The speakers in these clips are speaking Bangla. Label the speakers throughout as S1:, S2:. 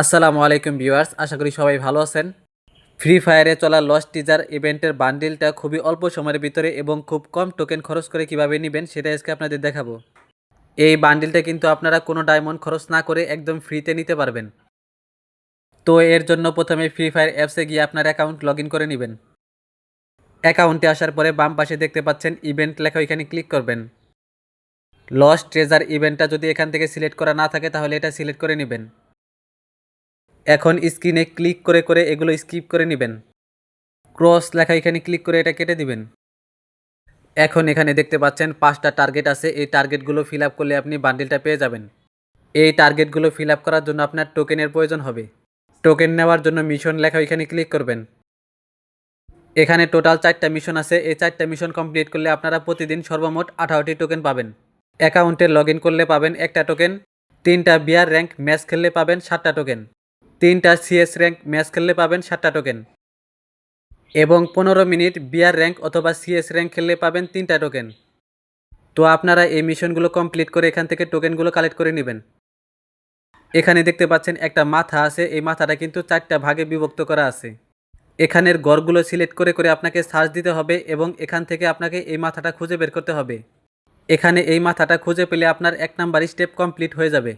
S1: আসসালামু আলাইকুম ভিউয়ার্স, আশা করি সবাই ভালো আছেন। ফ্রি ফায়ারে চলা লস টিজার ইভেন্টের বান্ডিলটা খুবই অল্প সময়ের ভিতরে এবং খুব কম টোকেন খরচ করে কীভাবে নেবেন সেটা আজকে আপনাদের দেখাবো। এই বান্ডিলটা কিন্তু আপনারা কোনো ডায়মন্ড খরচ না করে একদম ফ্রিতে নিতে পারবেন। তো এর জন্য প্রথমে ফ্রি ফায়ার অ্যাপসে গিয়ে আপনার অ্যাকাউন্ট লগ করে নেবেন। অ্যাকাউন্টে আসার পরে বাম পাশে দেখতে পাচ্ছেন ইভেন্ট লেখা, ওইখানে ক্লিক করবেন। লস ট্রেজার ইভেন্টটা যদি এখান থেকে সিলেক্ট করা না থাকে, তাহলে এটা সিলেক্ট করে নেবেন। এখন স্ক্রিনে ক্লিক করে করে এগুলো স্কিপ করে নেবেন। ক্রস লেখা এখানে ক্লিক করে এটা কেটে দিবেন। এখন এখানে দেখতে পাচ্ছেন পাঁচটা টার্গেট আছে। এই টার্গেটগুলো ফিল আপ করলে আপনি বান্ডিলটা পেয়ে যাবেন। এই টার্গেটগুলো ফিল আপ করার জন্য আপনার টোকেনের প্রয়োজন হবে। টোকেন নেওয়ার জন্য মিশন লেখা এখানে ক্লিক করবেন। এখানে টোটাল চারটা মিশন আছে। এই চারটা মিশন কমপ্লিট করলে আপনারা প্রতিদিন সর্বমোট আঠারোটি টোকেন পাবেন। অ্যাকাউন্টে লগ করলে পাবেন একটা টোকেন, তিনটা বিয়ার র্যাঙ্ক ম্যাচ খেললে পাবেন সাতটা টোকেন। তিনটা সিএস র্যাঙ্ক ম্যাচ খেললে পাবেন সাতটা টোকেন এবং পনেরো মিনিট বিয়ার র্যাঙ্ক অথবা সিএস র্যাঙ্ক খেললে পাবেন তিনটা টোকেন তো আপনারা এই মিশনগুলো কমপ্লিট করে এখান থেকে টোকেনগুলো কালেক্ট করে নেবেন। এখানে দেখতে পাচ্ছেন একটা মাথা আছে, এই মাথাটা কিন্তু চারটা ভাগে বিভক্ত করা আছে। এখানের গড়গুলো সিলেক্ট করে করে আপনাকে সার্চ দিতে হবে এবং এখান থেকে আপনাকে এই মাথাটা খুঁজে বের করতে হবে। এখানে এই মাথাটা খুঁজে পেলে আপনার এক নাম্বার স্টেপ কমপ্লিট হয়ে যাবে।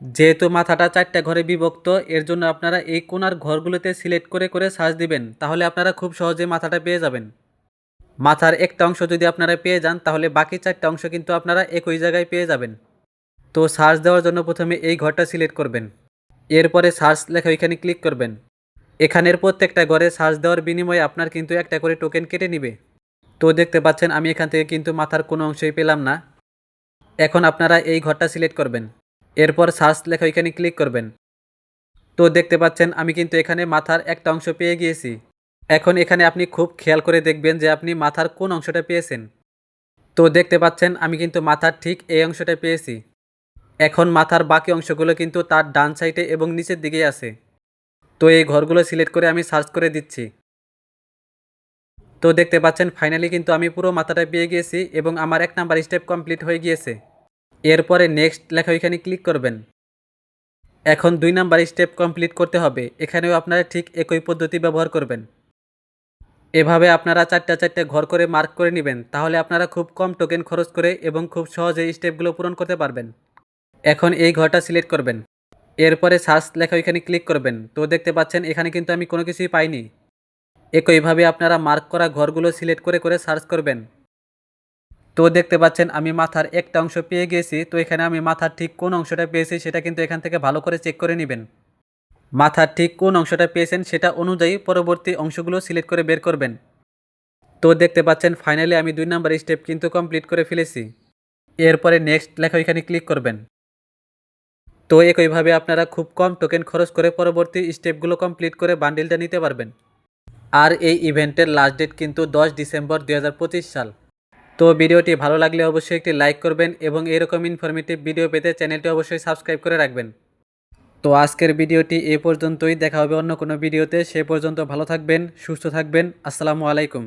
S1: যেহেতু মাথাটা চারটা ঘরে বিভক্ত, এর জন্য আপনারা এই কোনার ঘরগুলোতে সিলেক্ট করে করে সার্চ দিবেন, তাহলে আপনারা খুব সহজে মাথাটা পেয়ে যাবেন। মাথার একটা অংশ যদি আপনারা পেয়ে যান, তাহলে বাকি চারটা অংশ কিন্তু আপনারা একই জায়গায় পেয়ে যাবেন। তো সার্চ দেওয়ার জন্য প্রথমে এই ঘরটা সিলেক্ট করবেন। এরপরে সার্চ লেখা ওইখানে ক্লিক করবেন। এখানের প্রত্যেকটা ঘরে সার্চ দেওয়ার বিনিময়ে আপনার কিন্তু একটা করে টোকেন কেটে নিবে। তো দেখতে পাচ্ছেন, আমি এখান থেকে কিন্তু মাথার কোনো অংশই পেলাম না। এখন আপনারা এই ঘরটা সিলেক্ট করবেন। এরপর সার্চ লেখা ওইখানে ক্লিক করবেন। তো দেখতে পাচ্ছেন, আমি কিন্তু এখানে মাথার একটা অংশ পেয়ে গিয়েছি। এখন এখানে আপনি খুব খেয়াল করে দেখবেন যে আপনি মাথার কোন অংশটা পেয়েছেন। তো দেখতে পাচ্ছেন, আমি কিন্তু মাথার ঠিক এই অংশটা পেয়েছি। এখন মাথার বাকি অংশগুলো কিন্তু তার ডান সাইডে এবং নিচের দিকেই আছে। তো এই ঘরগুলো সিলেক্ট করে আমি সার্চ করে দিচ্ছি। তো দেখতে পাচ্ছেন, ফাইনালি কিন্তু আমি পুরো মাথাটা পেয়ে গিয়েছি এবং আমার এক নাম্বার স্টেপ কমপ্লিট হয়ে গিয়েছে। এরপরে নেক্সট লেখা ওইখানে ক্লিক করবেন। এখন দুই নাম্বার স্টেপ কমপ্লিট করতে হবে, এখানেও আপনারা ঠিক একই পদ্ধতি ব্যবহার করবেন। এভাবে আপনারা চারটা চারটে ঘর করে মার্ক করে নেবেন, তাহলে আপনারা খুব কম টোকেন খরচ করে এবং খুব সহজে স্টেপগুলো পূরণ করতে পারবেন। এখন এই ঘরটা সিলেক্ট করবেন। এরপরে সার্চ লেখা ওইখানে ক্লিক করবেন, তো দেখতে পাচ্ছেন এখানে কিন্তু আমি কোনো কিছুই পাইনি। একইভাবে আপনারা মার্ক করা ঘরগুলো সিলেক্ট করে করে সার্চ করবেন। তো দেখতে পাচ্ছেন, আমি মাথার একটা অংশ পেয়ে গেছি। তো এখানে আমি মাথার ঠিক কোন অংশটা পেয়েছি সেটা কিন্তু এখান থেকে ভালো করে চেক করে নেবেন। মাথার ঠিক কোন অংশটা পেয়েছেন সেটা অনুযায়ী পরবর্তী অংশগুলো সিলেক্ট করে বের করবেন। তো দেখতে পাচ্ছেন ফাইনালি আমি দুই নাম্বার স্টেপ কিন্তু কমপ্লিট করে ফেলেছি। এরপরে নেক্সট লেখা এখানে ক্লিক করবেন। তো একইভাবে আপনারা খুব কম টোকেন খরচ করে পরবর্তী স্টেপগুলো কমপ্লিট করে বান্ডিলটা নিতে পারবেন। আর এই ইভেন্টের লাস্ট ডেট কিন্তু দশ ডিসেম্বর দু হাজার পঁচিশ সাল। তো ভিডিওটি ভালো লাগলে অবশ্যই একটি লাইক করবেন এবং এরকম ইনফরমেটিভ ভিডিও পেতে চ্যানেলটি অবশ্যই সাবস্ক্রাইব করে রাখবেন। তো আজকের ভিডিওটি এ পর্যন্তই, দেখা হবে অন্য কোনো ভিডিওতে সে পর্যন্ত ভালো থাকবেন, সুস্থ থাকবেন। আসসালামু আলাইকুম।